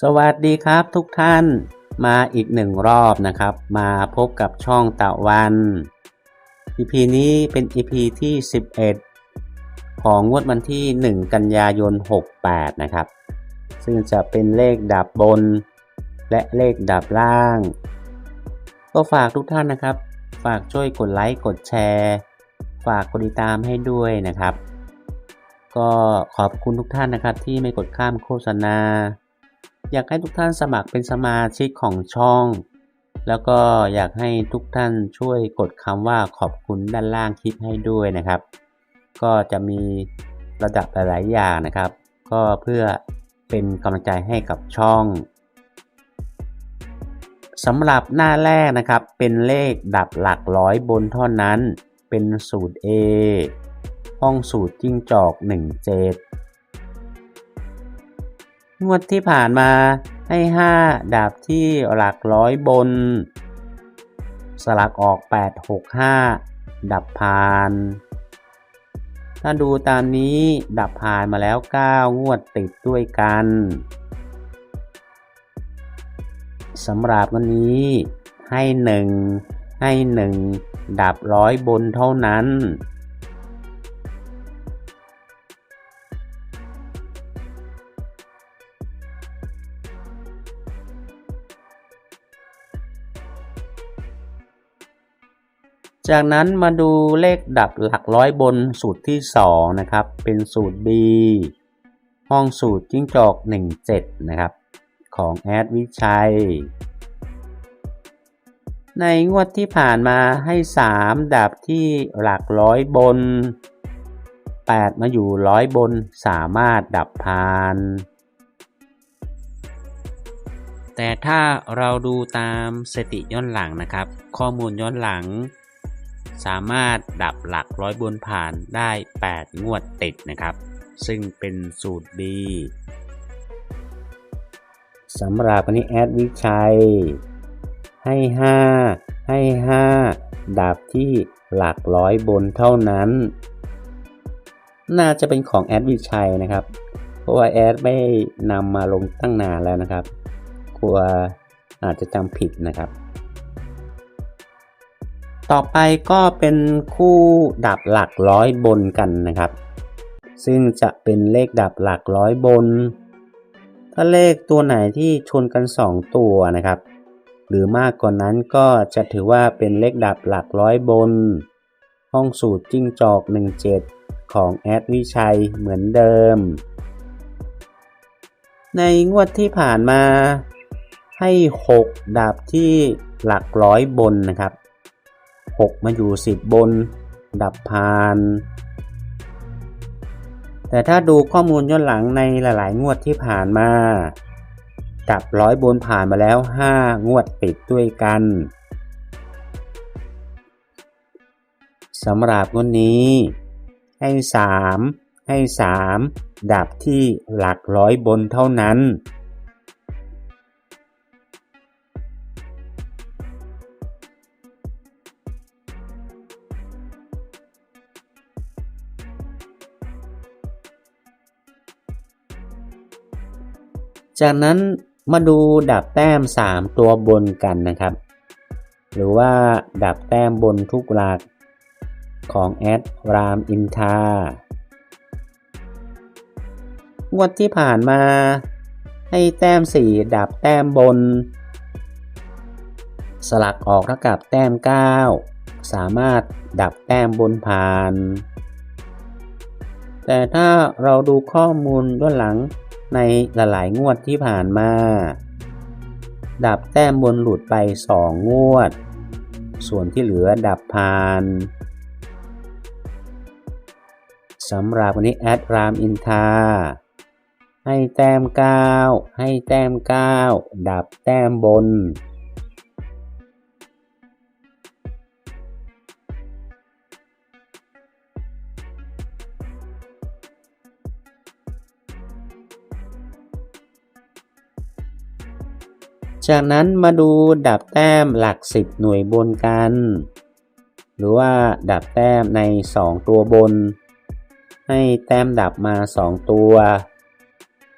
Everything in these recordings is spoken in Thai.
สวัสดีครับทุกท่านมาอีกหนึ่งรอบนะครับ มาพบกับช่องตะวัน EP นี้เป็น EP ที่ 11 ของงวดวันที่ 1 กันยายน 68 นะครับ ซึ่งจะเป็นเลขดับบน และเลขดับล่าง ก็ฝากทุกท่านนะครับ ฝากช่วยกดไลค์กดแชร์ ฝากกดติดตามให้ด้วยนะครับ ก็ขอบคุณทุกท่านนะครับที่ไม่กดข้ามโฆษณา อยากให้ทุกท่านสมัครเป็นสมาชิกของช่อง แล้วก็อยากให้ทุกท่านช่วยกดคำว่าขอบคุณด้านล่างคลิปให้ด้วยนะครับ ก็จะมีระดับหลาย ๆ อย่างนะครับ ก็เพื่อเป็นกำลังใจให้กับช่องสำหรับหน้าแรกนะครับเป็นเลขดับหลักร้อยบนเท่านั้น เป็นสูตร A ห้องสูตรจิ้งจอก 17 งวดที่ผ่านมาให้ 5 ดาบที่หลักร้อยบน สลักออก 865 ดับพาน ถ้าดูตามนี้ดับพานมาแล้ว 9 งวดติดด้วยกันสำหรับวันนี้ให้ 1 ให้ 1 ดับร้อยบนเท่านั้น จากนั้นมาดูเลขดับหลักร้อยบนสูตรที่ 2 นะครับ เป็นสูตร B ห้องสูตรจิ้งจอก 17 นะครับ ของแอดวิชัย ในงวดที่ผ่านมาให้ 3 ดับที่หลักร้อยบน 8 มาอยู่ร้อยบนสามารถดับพาน แต่ถ้าเราดูตามสติย้อนหลังนะครับ ข้อมูลย้อนหลัง สามารถดับหลักร้อยบนผ่านได้ 8 งวดติดนะครับ ซึ่งเป็นสูตร B สำหรับวันนี้แอดวิชัย ให้ 5 ให้ 5 ดับที่หลักร้อยบนเท่านั้น น่าจะเป็นของแอดวิชัยนะครับ เพราะว่าแอดไม่นำมาลงตั้งนานแล้วนะครับ กลัวอาจจะจำผิดนะครับ ต่อไปก็เป็นคู่ดับหลักร้อยบนกันนะครับ ซึ่งจะเป็นเลขดับหลักร้อยบน ถ้าเลขตัวไหนที่ชนกัน 2 ตัวนะครับ หรือมากกว่านั้นก็จะถือว่าเป็นเลขดับหลักร้อยบน ห้องสูตรจิ้งจอก 17 ของแอดวิชัยเหมือนเดิม ในงวดที่ผ่านมาให้ 6 ดับที่หลักร้อยบนนะครับ 6 มาอยู่ 10 บน ดับพาน แต่ถ้าดูข้อมูลย้อนหลังในหลายๆ งวดที่ผ่านมา ดับร้อยบนผ่านมาแล้ว 5 งวดติดด้วยกันสำหรับงวดนี้ ให้ 3 ให้ 3 ดับที่หลักร้อยบนเท่านั้น จากนั้นมาดูดับแต้ม 3 ตัวบนกันนะครับ หรือว่าดับแต้มบนทุกหลักของแอดรามอินทางวดที่ผ่านมาให้แต้ม 4 ดับแต้มบน สลักออกเท่ากับแต้ม 9 สามารถดับแต้มบนผ่าน แต่ถ้าเราดูข้อมูลย้อนหลังในหลายๆ งวดที่ผ่านมา ดับแต้มบนหลุดไป 2 งวด ส่วนที่เหลือดับพานสำหรับวันนี้แอดรามอินทาให้แต้ม 9 ให้แต้ม 9 ดับแต้มบน จากนั้นมาดูดับแต้มหลัก 10 หน่วยบนกัน หรือว่าดับแต้มใน 2 ตัวบน ให้แต้มดับมา 2 ตัว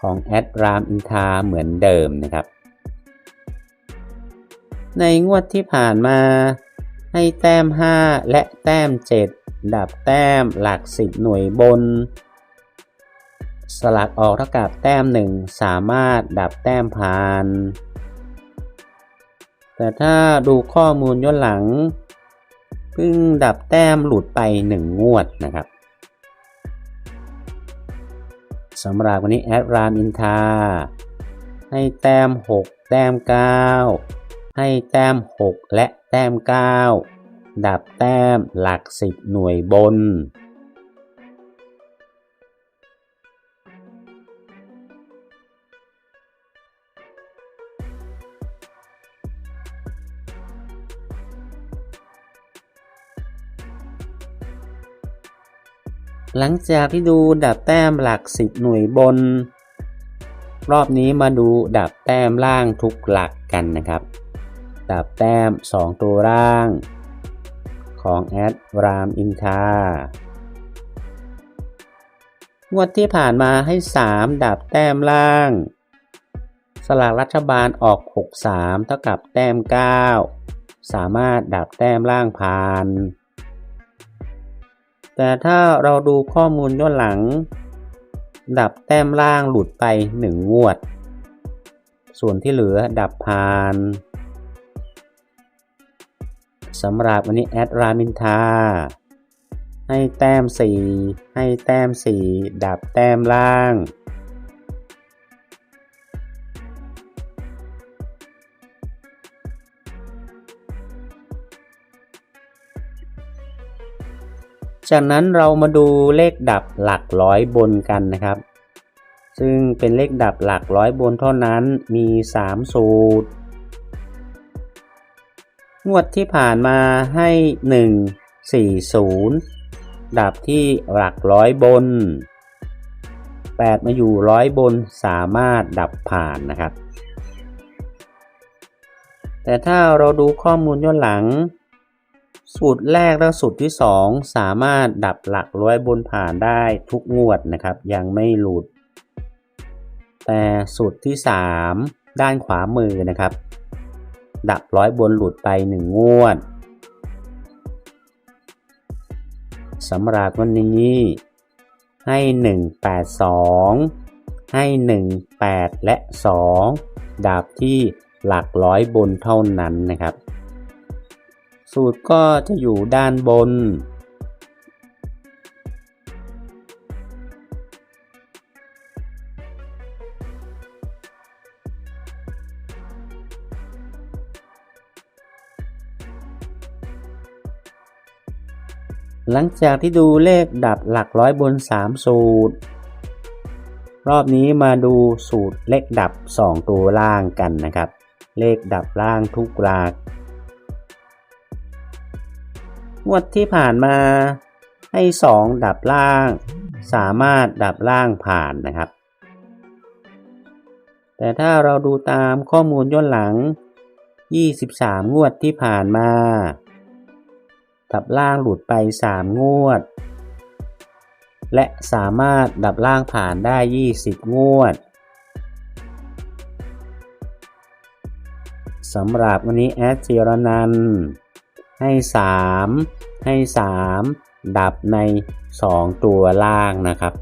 ของแอดรามอินทาเหมือนเดิมนะครับ ในงวดที่ผ่านมาให้แต้ม 5 และแต้ม 7 ดับแต้มหลัก 10 หน่วยบน สลักออกเท่ากับแต้ม 1 สามารถดับแต้มผ่าน แต่ถ้าดูข้อมูลย้อนหลังเพิ่งดับแต้มหลุดไป 1 งวดนะครับสำหรับวันนี้แอดรามอินทา ให้แต้ม 6 แต้ม 9 ให้แต้ม 6 และแต้ม 9 ดับแต้มหลัก 10 หน่วยบน หลังจากที่ดูดับแต้มหลัก 10 หน่วยบน รอบนี้มาดูดับแต้มล่างทุกหลักกันนะครับ ดับแต้ม 2 ตัวล่าง ของแอดรามอินทางวดที่ผ่านมาให้ 3 ดับแต้มล่าง สลากรัฐบาลออก 63 เท่ากับแต้ม 9 สามารถดับแต้มล่างผ่าน แต่ถ้าเราดูข้อมูลย้อนหลัง ดับแต้มล่างหลุดไป 1 งวด ส่วนที่เหลือดับผ่านสำหรับวันนี้แอดรามินทาให้แต้ม 4 ให้แต้ม 4 ดับแต้มล่าง จากนั้นเรามาดูเลขดับหลักร้อยบนกันนะครับ ซึ่งเป็นเลขดับหลักร้อยบนเท่านั้นมี 3 สูตร งวดที่ผ่านมาให้ 1 4 0 ดับที่หลักร้อยบน 8 มาอยู่ร้อยบนสามารถดับผ่านนะครับ แต่ถ้าเราดูข้อมูลย้อนหลัง สูตรแรกและสูตรที่ 2 สามารถดับหลักร้อยบนผ่านได้ทุกงวดนะครับ ยังไม่หลุด แต่สูตรที่ 3 ด้านขวามือนะครับ ดับร้อยบนหลุดไป 1 งวดสำหรับวันนี้ให้ 182 ให้ 18 และ 2 ดับที่หลักร้อยบนเท่านั้นนะครับ สูตรก็จะอยู่ด้านบน หลังจากที่ดูเลขดับหลักร้อยบน 3 สูตร รอบนี้มาดูสูตรเลขดับ 2 ตัวล่างกันนะครับ เลขดับล่างทุกหลัก งวดที่ผ่านมาให้ 2 ดับล่าง สามารถดับล่างผ่านนะครับ แต่ถ้าเราดูตามข้อมูลย้อนหลัง 23 งวดที่ผ่านมา ดับล่างหลุดไป 3 งวด และสามารถดับล่างผ่านได้ 20 งวดสำหรับวันนี้แอดเจรนัน ให้ 3 ให้ 3 ดับใน 2 ตัวล่างนะครับ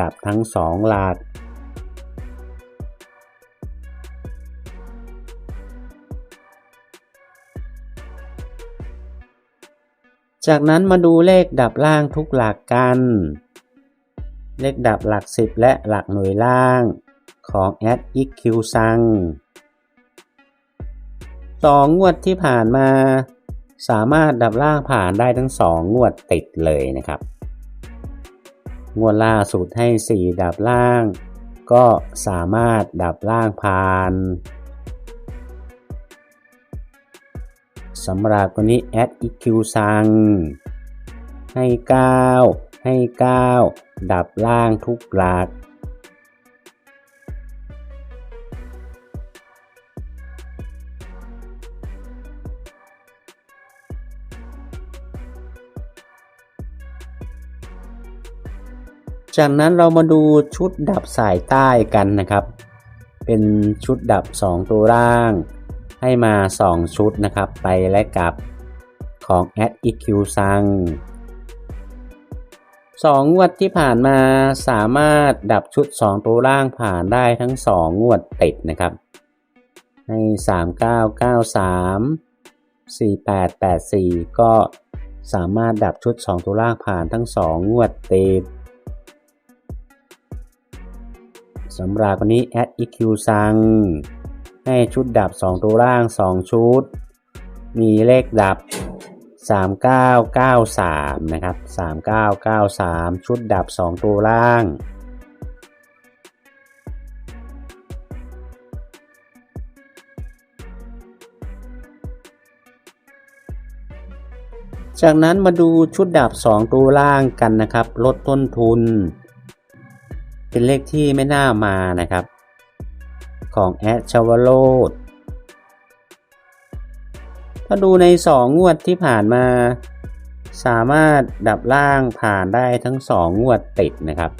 ดับทั้ง 2 หลักจากนั้นมาดูเลขดับล่างทุกหลักกัน เลขดับหลัก 10 และหลักหน่วยล่างของแอดอีคิวซังสองงวดที่ผ่านมา สามารถดับล่างผ่านได้ทั้งสองงวดติดเลยนะครับ งวดล่าสุดให้ 4 ดับล่าง ก็สามารถดับล่างผ่านสำหรับวันนี้แอด EQ ซังให้ 9 ให้ 9 ดับล่างทุกหลัก จากนั้นเรามาดูชุดดับสายใต้กันนะครับ เป็นชุดดับ 2 ตัวล่าง ให้มา 2 ชุดนะครับ ไปและกลับของ a d EQ ซังสองงวดที่ผ่านมาสามารถดับชุด 2 ตัวล่างผ่านได้ทั้ง 2 งวดติดนะครับ ให้ 3993 4884 ก็สามารถดับชุด 2 ตัวล่างผ่านทั้ง 2 งวดติด สำหรับวันนี้ a d EQ ซังให้ชุดดับ 2 ตัวล่าง 2 ชุด มีเลขดับ 3993 นะครับ 3993 ชุดดับ 2 ตัวล่างจากนั้นมาดูชุดดับ2ตัวล่างกันนะครับ ลดต้นทุน เป็นเลขที่ไม่น่ามานะครับ ของแอดชาวโรดถ้าดูใน 2 งวดที่ผ่านมา สามารถดับล่างผ่านได้ทั้ง 2 งวดติดนะครับ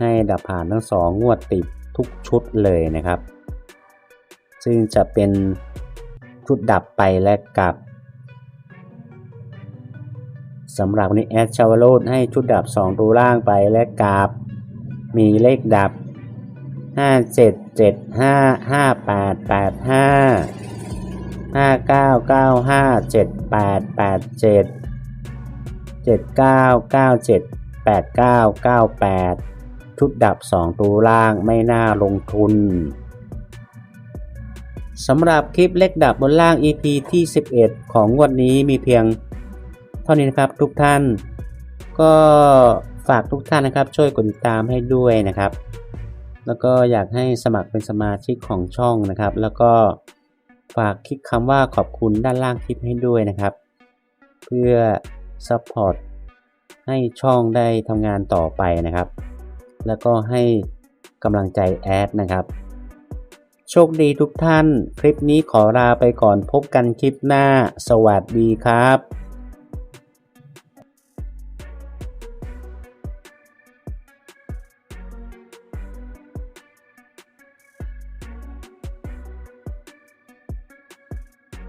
ให้ดับผ่านทั้ง 2 งวดติดทุกชุดเลยนะครับ ซึ่งจะเป็นชุดดับไปและกลับสำหรับวันนี้แอดชาวโรดให้ชุดดับ 2 ตัวล่างไปและกลับ มีเลขดับ 5 7 7 5 5 8 8 5ห้าเก้าเก้าห้าเจ็ดแปดแปดเจ็ดเจ็ดเก้าเก้าเจ็ดแปดเก้าเก้าแปดชุดดับสองตัวล่างไม่น่าลงทุนสำหรับคลิปเล็กดับบนล่าง EP ที่ 11 ของงวดนี้มีเพียง เท่านี้นะครับทุกท่านก็ ฝากทุกท่านนะครับ ช่วยกดติดตามให้ด้วยนะครับ แล้วก็อยากให้สมัครเป็นสมาชิกของช่องนะครับ แล้วก็ฝากคลิกคำว่าขอบคุณด้านล่างคลิปให้ด้วยนะครับ เพื่อซัพพอร์ตให้ช่องได้ทำงานต่อไปนะครับ แล้วก็ให้กำลังใจแอดนะครับ โชคดีทุกท่าน คลิปนี้ขอลาไปก่อนพบกันคลิปหน้า สวัสดีครับ